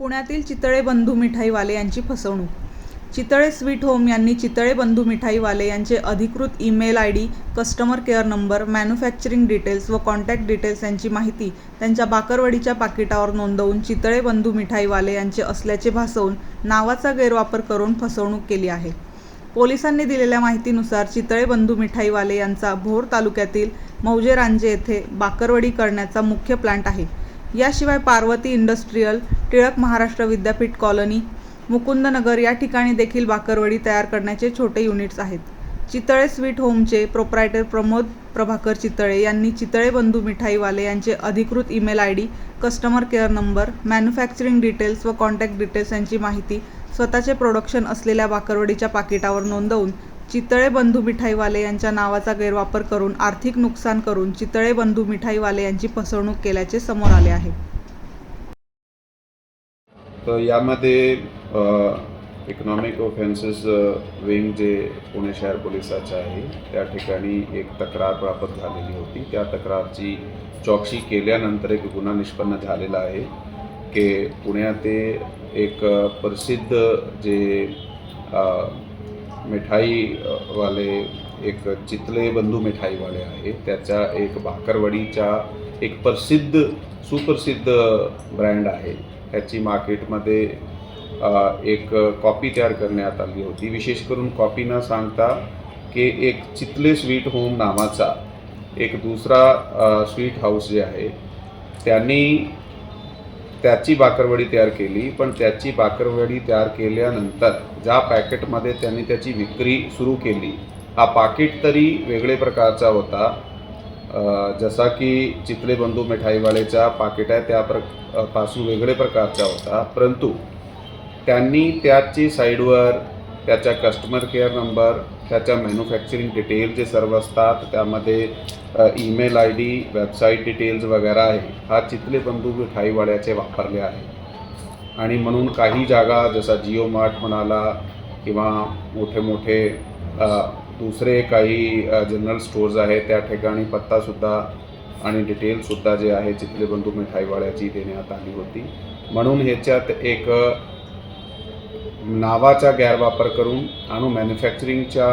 पुण्यातील चितळे बंधू मिठाईवाले यांची फसवणूक. चितळे स्वीट होम यांनी चितळे बंधू मिठाईवाले यांचे अधिकृत email I D customer care number manufacturing details व कॉन्टॅक्ट डिटेल्स यांची माहिती त्यांच्या बाकरवडीच्या पाकिटावर नोंदवून चितळे बंधू मिठाईवाले यांचे असल्याचे भासवून नावाचा गैरवापर करून फसवणूक केली आहे. पोलिसांनी दिलेल्या माहितीनुसार चितळे बंधू मिठाईवाले यांचा भोर तालुक्यातील मौजे रांजे येथे बाकरवडी करण्याचा मुख्य प्लांट आहे. याशिवाय पार्वती इंडस्ट्रीयल टिळक महाराष्ट्र विद्यापीठ कॉलनी मुकुंदनगर या ठिकाणी देखील बाकरवडी तयार करण्याचे छोटे युनिट्स आहेत. चितळे स्वीट होमचे प्रोप्रायटर प्रमोद प्रभाकर चितळे यांनी चितळे बंधू मिठाईवाले यांचे अधिकृत email I D customer care number manufacturing details व कॉन्टॅक्ट डिटेल्स यांची माहिती स्वतःचे प्रोडक्शन असलेल्या बाकरवडीच्या पाकिटावर नोंदवून चितळे बंधू मिठाईवाले यांच्या नावाचा गैरवापर करून आर्थिक नुकसान करून चितळे बंधू मिठाईवाले यांची फसवणूक केल्याचे समोर आले आहे. तर यामध्ये इकॉनॉमिक ऑफेन्सेस विंग जे पुणे शहर पोलिसाचं आहे त्या ठिकाणी एक तक्रार प्राप्त झालेली होती. त्या तक्रारची चौकशी केल्यानंतर एक गुन्हा निष्पन्न झालेला आहे की पुण्याते एक प्रसिद्ध जे मिठाईवाले एक चितले बंधू मिठाईवाले आहे त्याच्या एक भाकरवडीच्या एक प्रसिद्ध सुप्रसिद्ध ब्रँड आहे. त्याची मार्केटमध्ये एक कॉपी तयार करण्यात आली होती. विशेष करून कॉपी न सांगता की एक चितले स्वीट होम नावाचा एक दुसरा स्वीट हाऊस जे आहे त्यांनी त्याची बाकरवडी तयार केली. पण त्याची बाकरवडी तयार केल्यानंतर ज्या पॅकेटमध्ये त्यांनी त्याची विक्री सुरू केली हा पाकिट तरी वेगळे प्रकारचा होता. जसा की चितले बंधू मिठाईवालेचा पाकिट आहे त्या प्रपासून वेगळे प्रकारच्या होता परंतु त्यांनी त्याची साईडवर त्याच्या कस्टमर केअर नंबर त्याच्या मॅन्युफॅक्चरिंग डिटेल जे सर्व असतात त्यामध्ये email I D website details वगैरे आहे हा चितले बंधू मिठाईवाड्याचे वापरले आहे. आणि म्हणून काही जागा जसा जिओ मार्ट म्हणाला किंवा मोठे मोठे दुसरे काही जनरल स्टोर्स आहेत त्या ठिकाणी पत्तासुद्धा आणि डिटेलसुद्धा जे आहे चिखले बंधू मिठाईवाड्याची देण्यात आली होती. म्हणून ह्याच्यात एक नावाचा गैरवापर करून आणि मॅन्युफॅक्चरिंगच्या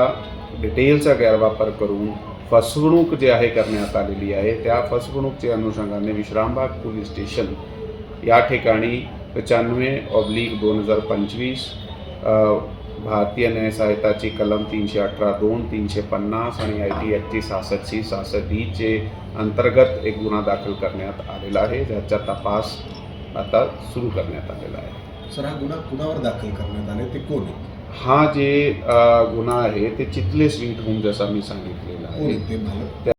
डिटेलचा गैरवापर करून फसवणूक जे आहे करण्यात आलेली आहे. त्या फसवणूकच्या अनुषंगाने विश्रामबाग पोलीस स्टेशन या ठिकाणी पचानवे ऑब्लिक दोन हजार पंचवीस भारतीय न्यायसहायताची कलम तीनशे अठरा दोन तीनशे पन्नास आणि आय टी ॲक्टची सहासष्टशी सहासष्ट डीचे अंतर्गत एक गुन्हा दाखल करण्यात आलेला आहे. ज्याचा तपास आता सुरू करण्यात आलेला आहे. सर हा गुन्हा कुणावर दाखल करण्यात आले ते कोण हा जे गुन्हा आहे ते चितले स्वीट होम जसा मी सांगितलेला आहे.